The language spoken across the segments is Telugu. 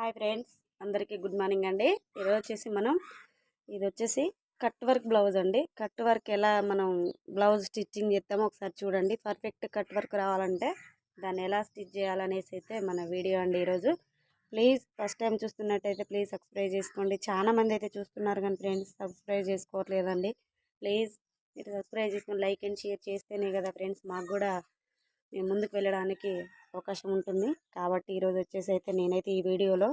హాయ్ ఫ్రెండ్స్ అందరికీ గుడ్ మార్నింగ్ అండి. ఈరోజు వచ్చేసి మనం ఇది వచ్చేసి కట్ వర్క్ బ్లౌజ్ అండి. కట్ వర్క్ ఎలా మనం బ్లౌజ్ స్టిచ్చింగ్ చేస్తామో ఒకసారి చూడండి. పర్ఫెక్ట్ కట్ వర్క్ రావాలంటే దాన్ని ఎలా స్టిచ్ చేయాలనేసి అయితే మన వీడియో అండి ఈరోజు. ప్లీజ్ ఫస్ట్ టైం చూస్తున్నట్టయితే ప్లీజ్ సబ్స్క్రైబ్ చేసుకోండి. చాలా మంది అయితే చూస్తున్నారు కానీ ఫ్రెండ్స్ సబ్స్క్రైబ్ చేసుకోవట్లేదండి. ప్లీజ్ మీరు సబ్స్క్రైబ్ చేసుకొని లైక్ అండ్ షేర్ చేస్తేనే కదా ఫ్రెండ్స్ మాకు కూడా మేము ముందుకు వెళ్ళడానికి అవకాశం ఉంటుంది. కాబట్టి ఈరోజు వచ్చేసి అయితే నేనైతే ఈ వీడియోలో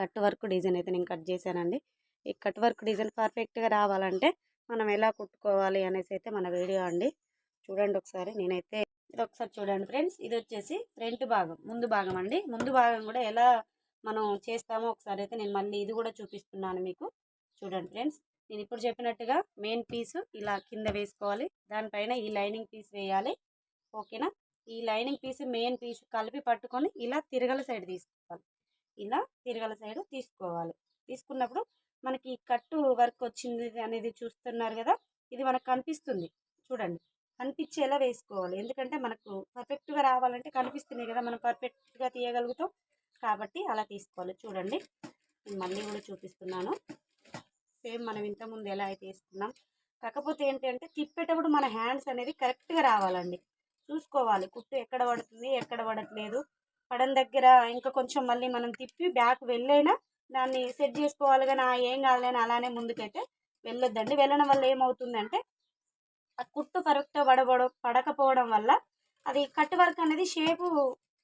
కట్ వర్క్ డిజైన్ అయితే నేను కట్ చేశానండి. ఈ కట్ వర్క్ డిజైన్ పర్ఫెక్ట్గా రావాలంటే మనం ఎలా కుట్టుకోవాలి అనేసి అయితే మన వీడియో అండి. చూడండి ఒకసారి నేనైతే ఇది ఒకసారి చూడండి ఫ్రెండ్స్. ఇది వచ్చేసి ఫ్రంట్ భాగం ముందు భాగం అండి. ముందు భాగం కూడా ఎలా మనం చేస్తామో ఒకసారి అయితే నేను మళ్ళీ ఇది కూడా చూపిస్తున్నాను మీకు. చూడండి ఫ్రెండ్స్ నేను ఇప్పుడు చెప్పినట్టుగా మెయిన్ పీస్ ఇలా కింద వేసుకోవాలి. దానిపైన ఈ లైనింగ్ పీస్ వేయాలి. ఓకేనా? ఈ లైనింగ్ పీస్ మెయిన్ పీస్ కలిపి పట్టుకొని ఇలా తిరగల సైడ్ తీసుకోవాలి. ఇలా తిరగల సైడ్ తీసుకోవాలి. తీసుకున్నప్పుడు మనకి కట్టు వర్క్ వచ్చింది అనేది చూస్తున్నారు కదా? ఇది మనకు కనిపిస్తుంది. చూడండి. కనిపించేలా వేసుకోవాలి. ఎందుకంటే మనకు పర్ఫెక్ట్గా రావాలంటే కనిపిస్తున్నాయి కదా? మనం పర్ఫెక్ట్గా తీయగలుగుతాం. కాబట్టి అలా తీసుకోవాలి. చూడండి. నేను మళ్ళీ కూడా చూపిస్తున్నాను. సేమ్ మనం ఇంతకుముందు ఎలా అయితే వేసుకున్నాం కాకపోతే ఏంటంటే తిప్పేటప్పుడు మన హ్యాండ్స్ అనేది కరెక్ట్గా రావాలండి. చూసుకోవాలి. కుట్టు ఎక్కడ పడుతుంది ఎక్కడ పడట్లేదు. పడని దగ్గర ఇంకా కొంచెం మళ్ళీ మనం తిప్పి బ్యాక్ వెళ్ళైనా దాన్ని సెట్ చేసుకోవాలి కానీ "ఆ, ఏం కాదులేని అలానే ముందుకైతే వెళ్ళొద్దండి. వెళ్ళడం వల్ల ఏమవుతుందంటే ఆ కుట్టు కరెక్ట్గా పడబడ పడకపోవడం వల్ల అది కట్ వర్క్ అనేది షేపు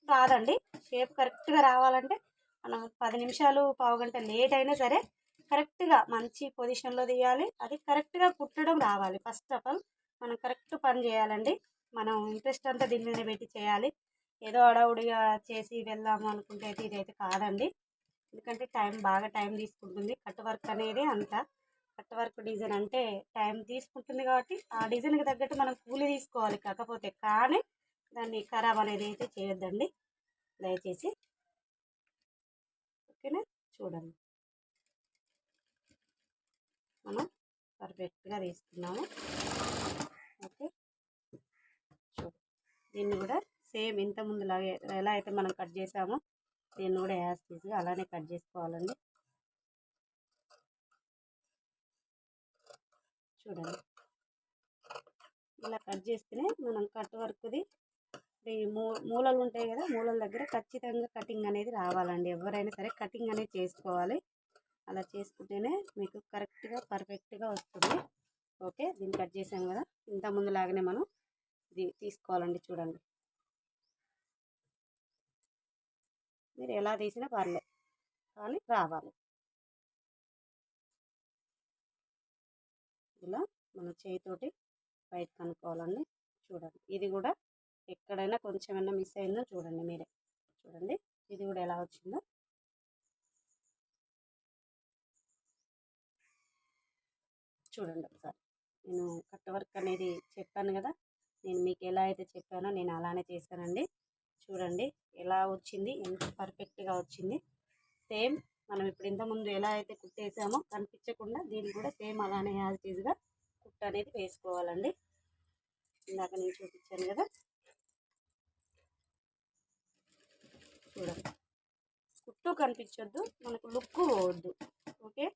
రాదండి. షేప్ కరెక్ట్గా రావాలంటే మనం పది నిమిషాలు పావు గంట లేట్ అయినా సరే కరెక్ట్గా మంచి పొజిషన్లో తీయాలి. అది కరెక్ట్గా కుట్టడం రావాలి. ఫస్ట్ ఆఫ్ ఆల్ మనం కరెక్ట్ పని చేయాలండి. మనం ఇంట్రెస్ట్ అంతా దీని మీద పెట్టి చేయాలి. ఏదో అడవుడిగా చేసి వెళ్దాము అనుకుంటే అయితే ఇదైతే కాదండి. ఎందుకంటే టైం బాగా టైం తీసుకుంటుంది. కట్ వర్క్ అనేది అంత కట్ వర్క్ డిజైన్ అంటే టైం తీసుకుంటుంది కాబట్టి ఆ డిజైన్కి తగ్గట్టు మనం కూలి తీసుకోవాలి కాకపోతే. కానీ దాన్ని ఖరాబ్ అనేది అయితే చేయొద్దండి. దయచేసి. ఓకేనా? చూడండి. మనం పర్ఫెక్ట్గా తీసుకున్నాము. ఓకే. దీన్ని కూడా సేమ్ ఇంత ముందులాగే ఎలా అయితే మనం కట్ చేసామో దీన్ని కూడా యాజ్ తీసి అలానే కట్ చేసుకోవాలండి. చూడండి. ఇలా కట్ చేస్తేనే మనం కట్ వర్క్ది ఈ మూ మూలలు ఉంటాయి కదా మూలల దగ్గర ఖచ్చితంగా కటింగ్ అనేది రావాలండి. ఎవరైనా సరే కటింగ్ అనేది చేసుకోవాలి. అలా చేసుకుంటేనే మీకు కరెక్ట్గా పర్ఫెక్ట్గా వస్తుంది. ఓకే దీన్ని కట్ చేసాం కదా. ఇంత ముందు లాగానే మనం ఇది తీసుకోవాలండి చూడండి. మీరు ఎలా తీసినా పర్లే కానీ రావాలి. ఇలా మన చేయితోటి బయట కనుక్కోవాలండి. చూడండి ఇది కూడా ఎక్కడైనా కొంచెమైనా మిస్ అయిందో చూడండి మీరే. చూడండి ఇది కూడా ఎలా వచ్చిందో. చూడండి ఒకసారి. నేను కట్ వర్క్ అనేది చెప్పాను కదా నేను మీకు ఎలా అయితే చెప్పానో నేను అలానే చేశానండి. చూడండి ఎలా వచ్చింది ఎంత పర్ఫెక్ట్గా వచ్చింది. సేమ్ మనం ఇప్పుడు ఇంతకుముందు ఎలా అయితే కుట్టేసామో కనిపించకుండా దీన్ని కూడా సేమ్ అలానే యాజ్ టీజ్గా కుట్ట అనేది వేసుకోవాలండి. ఇందాక నేను చూపించాను కదా. చూడండి. కుట్టు కనిపించొద్దు మనకు లుక్ పోవద్దు. ఓకే?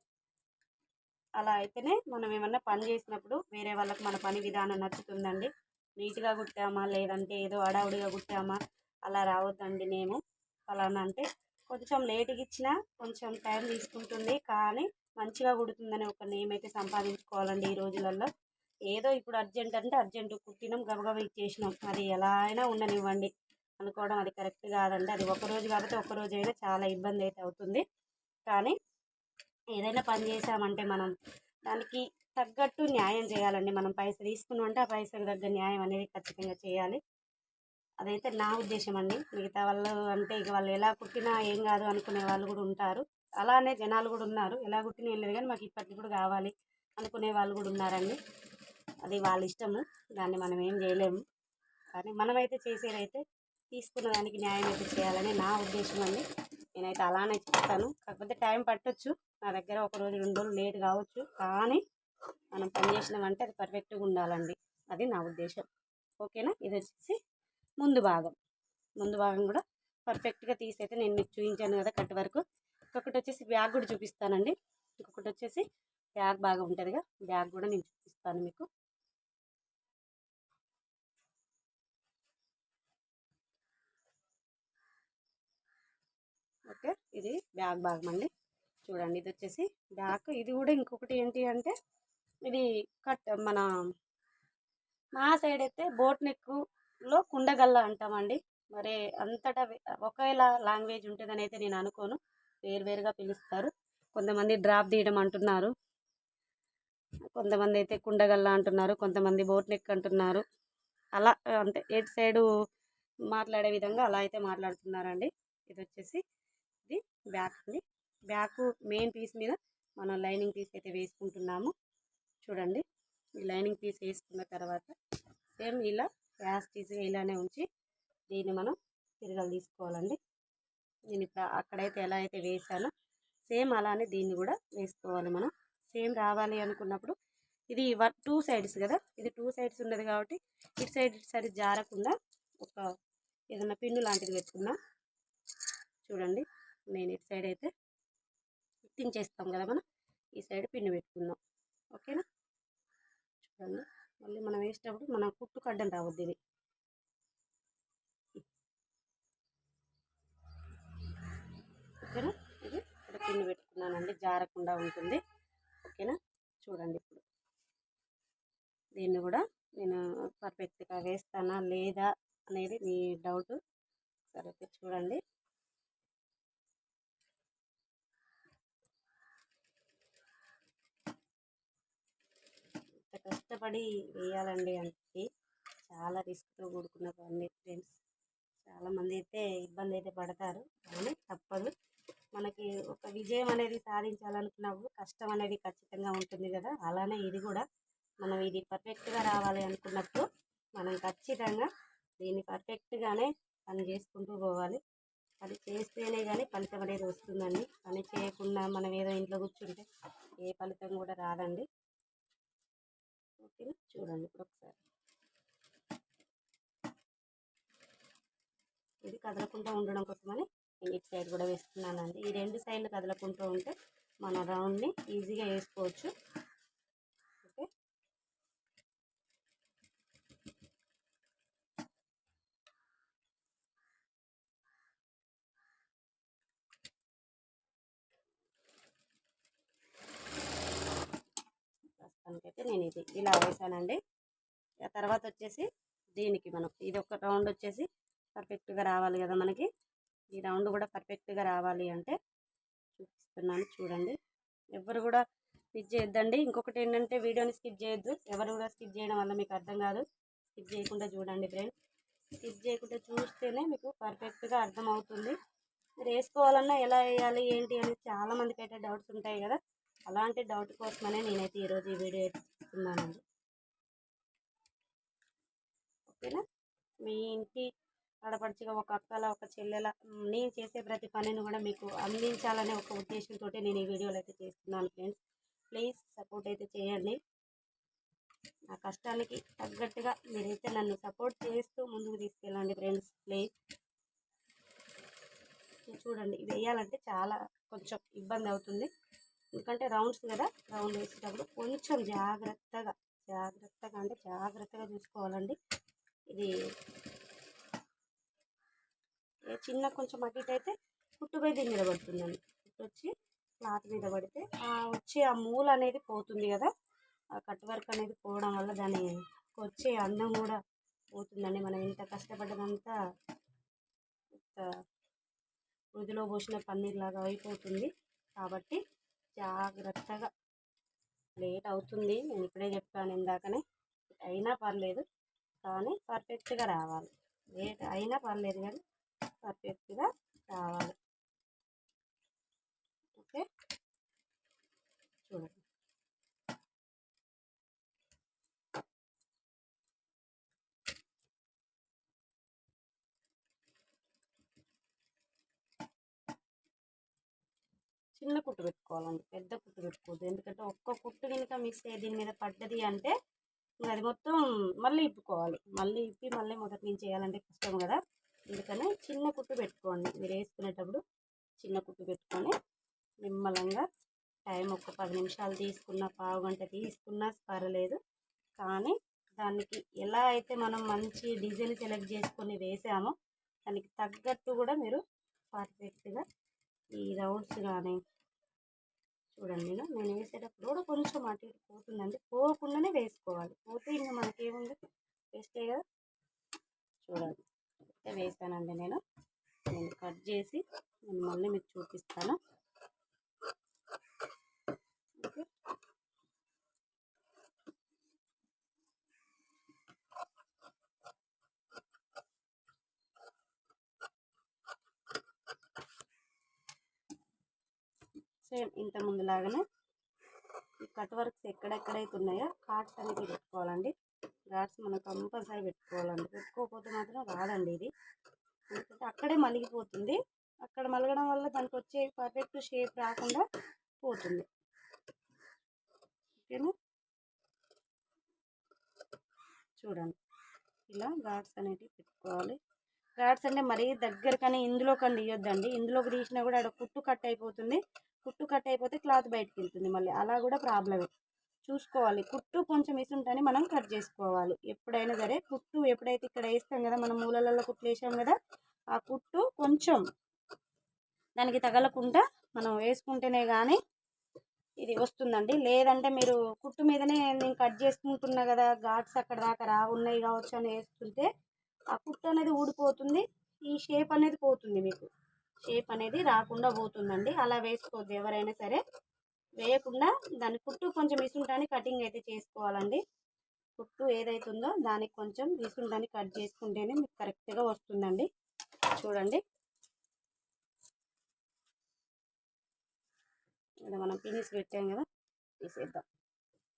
అలా అయితేనే మనం ఏమన్నా పని చేసినప్పుడు వేరే వాళ్ళకి మన పని విధానం నచ్చుతుందండి. నీట్గా కుట్టామా? లేదంటే ఏదో అడావుడిగా కుట్టామా? అలా రావద్దండి నేను ఫలానా అంటే కొంచెం లేట్గా ఇచ్చినా కొంచెం టైం తీసుకుంటుంది. కానీ మంచిగా కుడుతుందని ఒక నేమ్ అయితే సంపాదించుకోవాలండి ఈ రోజులలో ఏదో ఇప్పుడు అర్జెంట్ అంటే అర్జెంట్ కుట్టినాం గబగబా ఇచ్చేసినాం. అది ఎలా అయినా ఉండనివ్వండి. అనుకోవడం అది కరెక్ట్ కాదండి. అది ఒక రోజు కాబట్టి ఒకరోజు అయినా చాలా ఇబ్బంది అయితే అవుతుంది. కానీ ఏదైనా పని చేసామంటే మనం దానికి తగ్గట్టు న్యాయం చేయాలండి. మనం పైసలు తీసుకున్నాం అంటే ఆ పైసలకు తగ్గ న్యాయం అనేది ఖచ్చితంగా చేయాలి. అదైతే నా ఉద్దేశం అండి. మిగతా వాళ్ళు అంటే ఇక వాళ్ళు ఎలా కుట్టినా ఏం కాదు అనుకునే వాళ్ళు కూడా ఉంటారు. అలానే జనాలు కూడా ఉన్నారు. ఎలా కుట్టినా ఏం లేదు కానీ మాకు ఇప్పటికి కూడా కావాలి అనుకునే వాళ్ళు కూడా ఉన్నారండి. అది వాళ్ళ ఇష్టము. దాన్ని మనం ఏం చేయలేము. కానీ మనమైతే చేసేదైతే తీసుకున్న దానికి న్యాయం అయితే చేయాలని నా ఉద్దేశం అండి. నేనైతే అలానే చెప్తాను కాకపోతే టైం పట్టొచ్చు. నా దగ్గర ఒక రోజు రెండు రోజులు లేట్ కావచ్చు. కానీ మనం పని చేసినామంటే అది పర్ఫెక్ట్గా ఉండాలండి. అది నా ఉద్దేశం. ఓకేనా? ఇది వచ్చేసి ముందు భాగం. ముందు భాగం కూడా పర్ఫెక్ట్గా తీసి అయితే నేను మీకు చూపించాను కదా కట్ వరకు. ఇంకొకటి వచ్చేసి బ్యాగ్ కూడా చూపిస్తానండి. ఇంకొకటి వచ్చేసి బ్యాగ్ బాగా ఉంటుందిగా. బ్యాగ్ కూడా నేను చూపిస్తాను మీకు. ఓకే? ఇది బ్యాగ్ భాగం అండి. చూడండి ఇది వచ్చేసి బ్యాక్ ఇది కూడా ఇంకొకటి ఏంటి అంటే ఇది కట్ మన మా సైడ్ అయితే బోట్ నెక్లో కుండగల్ల అంటామండి. మరి అంతటా ఒకవేళ ఒకేలా లాంగ్వేజ్ ఉంటుందని అయితే నేను అనుకోను. వేరువేరుగా పిలుస్తారు. కొంతమంది డ్రాప్ తీయడం అంటున్నారు. కొంతమంది అయితే కుండగల్ల అంటున్నారు. కొంతమంది బోట్ నెక్ అంటున్నారు. అలా అంటే ఎటు సైడు మాట్లాడే విధంగా అలా అయితే మాట్లాడుతున్నారండి. ఇది వచ్చేసి ఇది బ్యాక్ అండి బ్యాక్ మెయిన్ పీస్ మీద మనం లైనింగ్ పీస్ అయితే వేసుకుంటున్నాము. చూడండి. ఈ లైనింగ్ పీస్ వేసుకున్న తర్వాత సేమ్ ఇలా యాస్టీజ్గా ఇలానే ఉంచి దీన్ని మనం తిరగలు తీసుకోవాలండి. నేను ఇప్పుడు అక్కడైతే ఎలా అయితే వేసానో సేమ్ అలానే దీన్ని కూడా వేసుకోవాలి మనం. సేమ్ రావాలి అనుకున్నప్పుడు ఇది టూ సైడ్స్ కదా? ఇది టూ సైడ్స్ ఉన్నది కాబట్టి ఇటు సైడ్ ఇటు సైడ్ జారకుండా ఒక ఏదైనా పిన్ను లాంటిది పెట్టుకున్నా చూడండి. నేను ఇటు సైడ్ అయితే తించేస్తాం కదా మనం. ఈ సైడ్ పిన్ను పెట్టుకుందాం. ఓకేనా? చూడండి మళ్ళీ మనం వేసేటప్పుడు మన కుట్టు కడ్డం రావద్దు ఇది. ఓకేనా? ఇది ఇక్కడ పిండి పెట్టుకున్నానండి. జారకుండా ఉంటుంది. ఓకేనా? చూడండి ఇప్పుడు. దీన్ని కూడా నేను పర్ఫెక్ట్గా వేస్తానా లేదా అనేది మీ డౌట్ సరే చూడండి ఇంత కష్టపడి వేయాలండి అంటే చాలా రిస్క్తో కూడుకున్న పని ఫ్రెండ్స్. చాలామంది అయితే ఇబ్బంది అయితే పడతారు. కానీ తప్పదు. మనకి ఒక విజయం అనేది సాధించాలనుకున్నప్పుడు కష్టం అనేది ఖచ్చితంగా ఉంటుంది కదా. అలానే ఇది కూడా. మనం ఇది పర్ఫెక్ట్గా రావాలి అనుకున్నప్పుడు మనం ఖచ్చితంగా దీన్ని పర్ఫెక్ట్గానే పని చేసుకుంటూ పోవాలి. అది చేస్తేనే కానీ ఫలితం అనేది వస్తుందండి. పని చేయకుండా మనం ఏదో ఇంట్లో కూర్చుంటే ఏ ఫలితం కూడా రాదండి. ఓకేనా చూడండి ఇప్పుడు ఒకసారి. ఇది కదలకుండా ఉండడం కోసమని నేను ఇటు సైడ్ కూడా వేస్తున్నానండి. ఈ రెండు సైడ్లు కదలకుంటూ ఉంటే మన రౌండ్ని ఈజీగా వేసుకోవచ్చు ఓకే అయితే నేను ఇది ఇలా వేసానండి. ఆ తర్వాత వచ్చేసి దీనికి మనం ఇది ఒక రౌండ్ వచ్చేసి పర్ఫెక్ట్గా రావాలి కదా మనకి. ఈ రౌండ్ కూడా పర్ఫెక్ట్గా రావాలి అంటే చూపిస్తున్నాను చూడండి. ఎవరు కూడా స్కిప్ చేయొద్దండి. ఇంకొకటి ఏంటంటే వీడియోని స్కిప్ చేయొద్దు. ఎవరు కూడా స్కిప్ చేయడం వల్ల మీకు అర్థం కాదు. స్కిప్ చేయకుండా చూడండి ఫ్రెండ్స్. స్కిప్ చేయకుండా చూస్తేనే మీకు పర్ఫెక్ట్గా అర్థమవుతుంది. మీరు వేసుకోవాలన్నా ఎలా వేయాలి ఏంటి అని చాలా మందికి అయితే డౌట్స్ ఉంటాయి కదా. అలాంటి డౌట్ కోసమనే నేనైతే ఈరోజు ఈ వీడియో అయితే ఇస్తున్నానండి ఓకేనా? మీ ఇంటి ఆడపడుచుగా ఒక అక్కల ఒక చెల్లెల నేను చేసే ప్రతి పనిని కూడా మీకు అందించాలనే ఒక ఉద్దేశంతో నేను ఈ వీడియోలు అయితే చేస్తున్నాను ఫ్రెండ్స్. ప్లీజ్ సపోర్ట్ అయితే చేయండి. నా కష్టానికి తగ్గట్టుగా మీరైతే నన్ను సపోర్ట్ చేస్తూ ముందుకు తీసుకెళ్ళండి ఫ్రెండ్స్ ప్లీజ్. చూడండి ఇది వేయాలంటే చాలా కొంచెం ఇబ్బంది అవుతుంది. ఎందుకంటే రౌండ్స్ కదా రౌండ్ వేసేటప్పుడు కొంచెం జాగ్రత్తగా జాగ్రత్తగా అంటే జాగ్రత్తగా చూసుకోవాలండి. ఇది చిన్న కొంచెం అటు ఇటు అయితే మీద పడుతుందండి. కుట్టు వచ్చి క్లాత్ మీద పడితే వచ్చే ఆ మూల అనేది పోతుంది కదా ఆ కట్ వర్క్ అనేది పోవడం వల్ల దాని వచ్చే అందం కూడా పోతుందండి. మనం ఇంత కష్టపడ్డదంతా ఇంత వృధిలో పోసిన పన్నీర్ లాగా అయిపోతుంది. కాబట్టి జాగ్రత్తగా. లేట్ అవుతుంది నేను ఇప్పుడే చెప్పాను ఇందాకనే. అయినా పర్లేదు కానీ పర్ఫెక్ట్గా రావాలి. లేట్ అయినా పర్లేదు కానీ పర్ఫెక్ట్గా రావాలి ఓకే చూడండి చిన్న కుట్టు పెట్టుకోవాలండి. పెద్ద కుట్టు పెట్టుకోవద్దు. ఎందుకంటే ఒక్క కుట్టు కనుక మిస్ అయ్యి దీని మీద పడ్డది అంటే అది మొత్తం మళ్ళీ ఇప్పుకోవాలి. మళ్ళీ ఇప్పి మళ్ళీ మొదటి నుంచి చేయాలంటే కష్టం కదా. అందుకనే చిన్న కుట్టు పెట్టుకోండి. మీరు వేసుకునేటప్పుడు చిన్న కుట్టు పెట్టుకొని నిమ్మలంగా టైం ఒక పది నిమిషాలు తీసుకున్న పావు గంట తీసుకున్నా పర్లేదు కానీ దానికి ఎలా అయితే మనం మంచి డిజైన్ సెలెక్ట్ చేసుకొని వేసామో దానికి తగ్గట్టు కూడా మీరు పర్ఫెక్ట్గా ఈ రౌండ్స్ కానీ చూడండి నేను నేను వేసేటప్పుడు కూడా కొంచెం అటు ఇటు పోతుందండి. పోకుండానే వేసుకోవాలి. పోతే ఇంకా మనకేముంది? వేస్తే కదా? చూడండి. వేసానండి నేను. నేను కట్ చేసి నేను మళ్ళీ మీకు చూపిస్తాను ఓకే సేమ్ ఇంత ముందులాగానే ఈ కట్ వర్క్స్ ఎక్కడెక్కడైతే ఉన్నాయో కార్డ్స్ అనేది పెట్టుకోవాలండి గాడ్స్ మనం కంపల్సరీ పెట్టుకోవాలండి. పెట్టుకోకపోతే మాత్రం రాదండి ఇది. ఎందుకంటే అక్కడే మలిగిపోతుంది. అక్కడ మలగడం వల్ల దానికి వచ్చే పర్ఫెక్ట్ షేప్ రాకుండా పోతుంది. ఓకేనా? చూడండి. ఇలా గాడ్స్ అనేటివి పెట్టుకోవాలి. గాడ్స్ అంటే మరీ దగ్గర కానీ ఇందులో కానీ ఇందులోకి తీసినా కూడా అక్కడ కుట్టు కట్ అయిపోతుంది. కుట్టు కట్ అయిపోతే క్లాత్ బయటకు వెళ్తుంది మళ్ళీ అలా కూడా ప్రాబ్లమే. చూసుకోవాలి. కుట్టు కొంచెం ఇసుంటని మనం కట్ చేసుకోవాలి. ఎప్పుడైనా సరే కుట్టు ఎప్పుడైతే ఇక్కడ వేస్తాం కదా మనం మూలలలో కుట్లు వేసాం కదా ఆ కుట్టు కొంచెం దానికి తగలకుండా మనం వేసుకుంటేనే కానీ ఇది వస్తుందండి. లేదంటే మీరు కుట్టు మీదనే నేను కట్ చేసుకుంటున్నా కదా ఘాట్స్ అక్కడ దాకా రా ఉన్నాయి కావచ్చు అని వేస్తుంటే ఆ కుట్టు అనేది ఊడిపోతుంది. ఈ షేప్ అనేది పోతుంది మీకు. షేప్ అనేది రాకుండా పోతుందండి. అలా వేసుకోవద్దు ఎవరైనా సరే. వేయకుండా దాని కుట్టు కొంచెం విసుంటాని కటింగ్ అయితే చేసుకోవాలండి. కుట్టు ఏదైతుందో దానికి కొంచెం విసుంటాని కట్ చేసుకుంటేనే మీకు కరెక్ట్గా వస్తుందండి. చూడండి. ఇలా మనం పినిస్ పెట్టాం కదా తీసేద్దాం.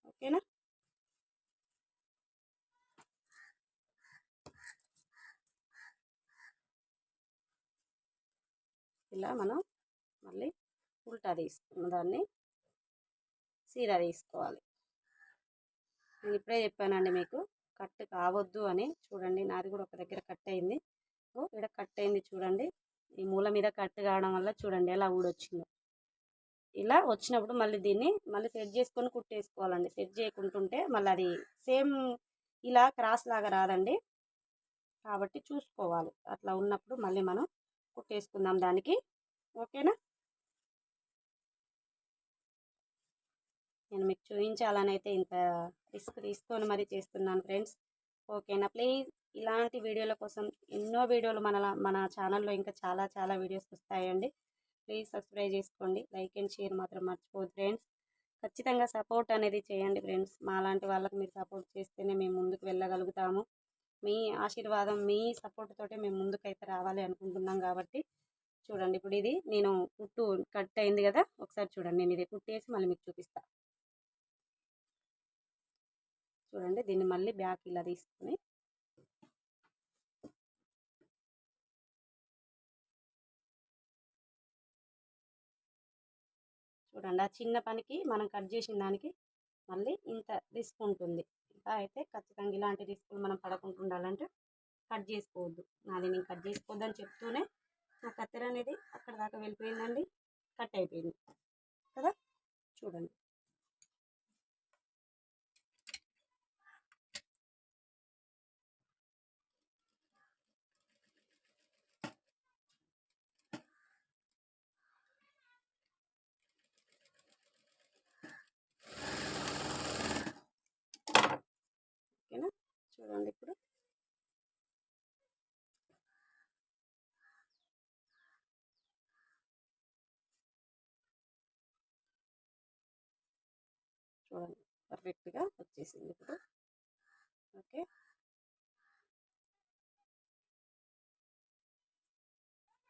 ఓకేనా? ఇలా మనం మళ్ళీ ఉల్టా తీసుకున్న దాన్ని సీరా తీసుకోవాలి. నేను ఇప్పుడే చెప్పానండి మీకు కట్ కావద్దు అని. చూడండి నాది కూడా ఒక దగ్గర కట్ అయింది. ఇక్కడ కట్ అయింది చూడండి. ఈ మూల మీద కట్ కావడం వల్ల చూడండి ఎలా ఊడొచ్చిందో. ఇలా వచ్చినప్పుడు మళ్ళీ దీన్ని మళ్ళీ సెట్ చేసుకొని కుట్టేసుకోవాలండి. సెట్ చేయకుంటుంటే మళ్ళీ అది సేమ్ ఇలా క్రాస్ లాగా రాదండి. కాబట్టి చూసుకోవాలి. అట్లా ఉన్నప్పుడు మళ్ళీ మనం కుట్టేసుకుందాం దానికి. ఓకేనా? నేను మీకు చూపించాలని అయితే ఇంత రిస్క్ తీసుకొని మరీ చేస్తున్నాను ఫ్రెండ్స్. ఓకేనా? ప్లీజ్ ఇలాంటి వీడియోల కోసం ఎన్నో వీడియోలు మన మన ఛానల్లో ఇంకా చాలా చాలా వీడియోస్ వస్తాయండి. ప్లీజ్ సబ్స్క్రైబ్ చేసుకోండి. లైక్ అండ్ షేర్ మాత్రం మర్చిపోదు ఫ్రెండ్స్. ఖచ్చితంగా సపోర్ట్ అనేది చేయండి ఫ్రెండ్స్. మా లాంటి వాళ్ళకి మీరు సపోర్ట్ చేస్తేనే మేము ముందుకు వెళ్ళగలుగుతాము. మీ ఆశీర్వాదం మీ సపోర్ట్ తోటే మేము ముందుకైతే రావాలి అనుకుంటున్నాం కాబట్టి చూడండి. ఇప్పుడు ఇది నేను కుట్టు కట్ అయింది కదా ఒకసారి చూడండి. నేను ఇది కుట్టేసి మళ్ళీ మీకు చూపిస్తా. చూడండి దీన్ని మళ్ళీ బ్యాక్ ఇలా తీసుకుని చూడండి ఆ చిన్న పనికి మనం కట్ చేసిన దానికి మళ్ళీ ఇంత రిస్క్ ఉంటుంది. ఇంకా అయితే ఖచ్చితంగా ఇలాంటి రిస్కులు మనం పడకుండా ఉండాలంటే కట్ చేసుకోవద్దు. నాది నేను కట్ చేసుకోవద్దని చెప్తూనే నా కత్తెర అనేది అక్కడ దాకా వెళ్ళిపోయిందండి కట్ అయిపోయింది. కదా? చూడండి ఓకేనా చూడండి ఇప్పుడు చూడండి పర్ఫెక్ట్గా వచ్చేసింది ఇప్పుడు ఓకే.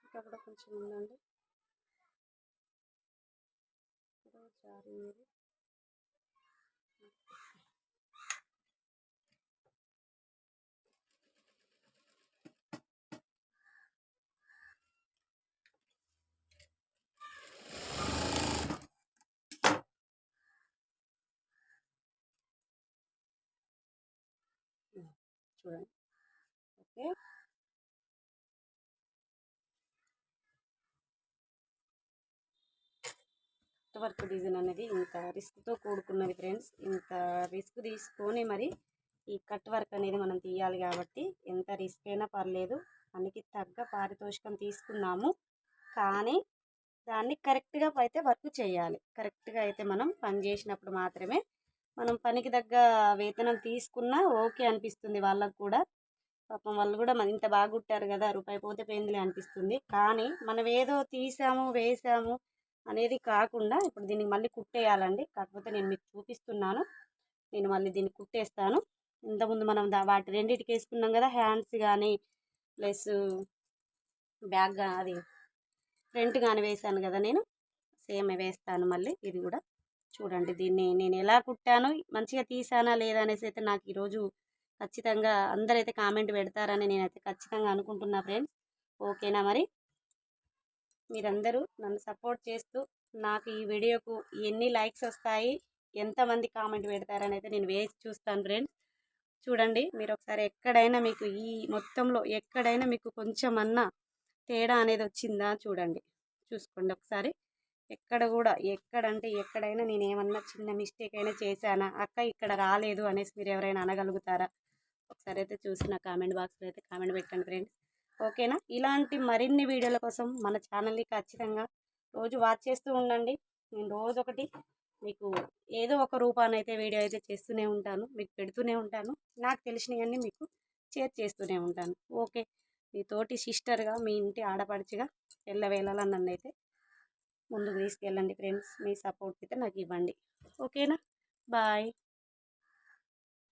ఇంకా కూడా కొంచెం ఉందండి. జారింది చూడండి. ఓకే. వర్క్ డిజైన్ అనేది ఇంత రిస్క్తో కూడుకున్నది ఫ్రెండ్స్. ఇంత రిస్క్ తీసుకొని మరి ఈ కట్ వర్క్ అనేది మనం తీయాలి కాబట్టి ఎంత రిస్క్ అయినా పర్లేదు. దానికి తగ్గ పారితోషికం తీసుకున్నాము. కానీ దాన్ని కరెక్ట్గా అయితే వర్క్ చేయాలి. కరెక్ట్గా అయితే మనం పని చేసినప్పుడు మాత్రమే మనం పనికి తగ్గ వేతనం తీసుకున్నా ఓకే అనిపిస్తుంది వాళ్ళకు కూడా. పాపం వాళ్ళు కూడా మన ఇంత బాగా కుట్టారు కదా రూపాయి పోతే పోయిందిలే అనిపిస్తుంది. కానీ మనం ఏదో తీసాము వేసాము అనేది కాకుండా ఇప్పుడు దీనికి మళ్ళీ కుట్టేయాలండి. కాకపోతే నేను మీకు చూపిస్తున్నాను. నేను మళ్ళీ దీన్ని కుట్టేస్తాను. ఇంతకుముందు మనం దా వాటి రెండింటికి వేసుకున్నాం కదా హ్యాండ్స్ కానీ ప్లస్ బ్యాగ్ అది ఫ్రంట్ కానీ వేసాను కదా నేను. సేమ్ వేస్తాను మళ్ళీ ఇది కూడా. చూడండి దీన్ని నేను ఎలా కుట్టాను మంచిగా తీసానా లేదా అనేసి అయితే నాకు ఈరోజు ఖచ్చితంగా అందరైతే కామెంట్ పెడతారని నేనైతే ఖచ్చితంగా అనుకుంటున్నా ఫ్రెండ్స్. ఓకేనా మరి? మీరందరూ నన్ను సపోర్ట్ చేస్తూ నాకు ఈ వీడియోకు ఎన్ని లైక్స్ వస్తాయి ఎంతమంది కామెంట్ పెడతారని అయితే నేను వేసి చూస్తాను ఫ్రెండ్స్. చూడండి మీరు ఒకసారి ఎక్కడైనా మీకు ఈ మొత్తంలో ఎక్కడైనా మీకు కొంచెం అన్నా తేడా అనేది వచ్చిందా చూడండి. చూసుకోండి ఒకసారి. ఎక్కడ కూడా ఎక్కడంటే ఎక్కడైనా నేను ఏమన్నా చిన్న మిస్టేక్ అయినా చేశానా అక్క ఇక్కడ రాలేదు అనేసి మీరు ఎవరైనా అనగలుగుతారా? ఒకసారి అయితే చూసి నా కామెంట్ బాక్స్లో అయితే కామెంట్ పెట్టండి ఫ్రెండ్స్. ఓకేనా? ఇలాంటి మరిన్ని వీడియోల కోసం మన ఛానల్ని ఖచ్చితంగా రోజు వాచ్ చేస్తూ ఉండండి. నేను రోజు ఒకటి మీకు ఏదో ఒక రూపానైతే వీడియో అయితే చేస్తూనే ఉంటాను మీకు పెడుతూనే ఉంటాను నాకు తెలిసినవన్నీ మీకు షేర్ చేస్తూనే ఉంటాను. ఓకే? మీ తోటి సిస్టర్గా మీ ఇంటి ఆడపడిచిగా ఎల్లవేళలా నన్ను అయితే ముందుకు తీసుకెళ్ళండి ఫ్రెండ్స్. మీ సపోర్ట్ అయితే నాకు ఇవ్వండి ఓకేనా? బాయ్.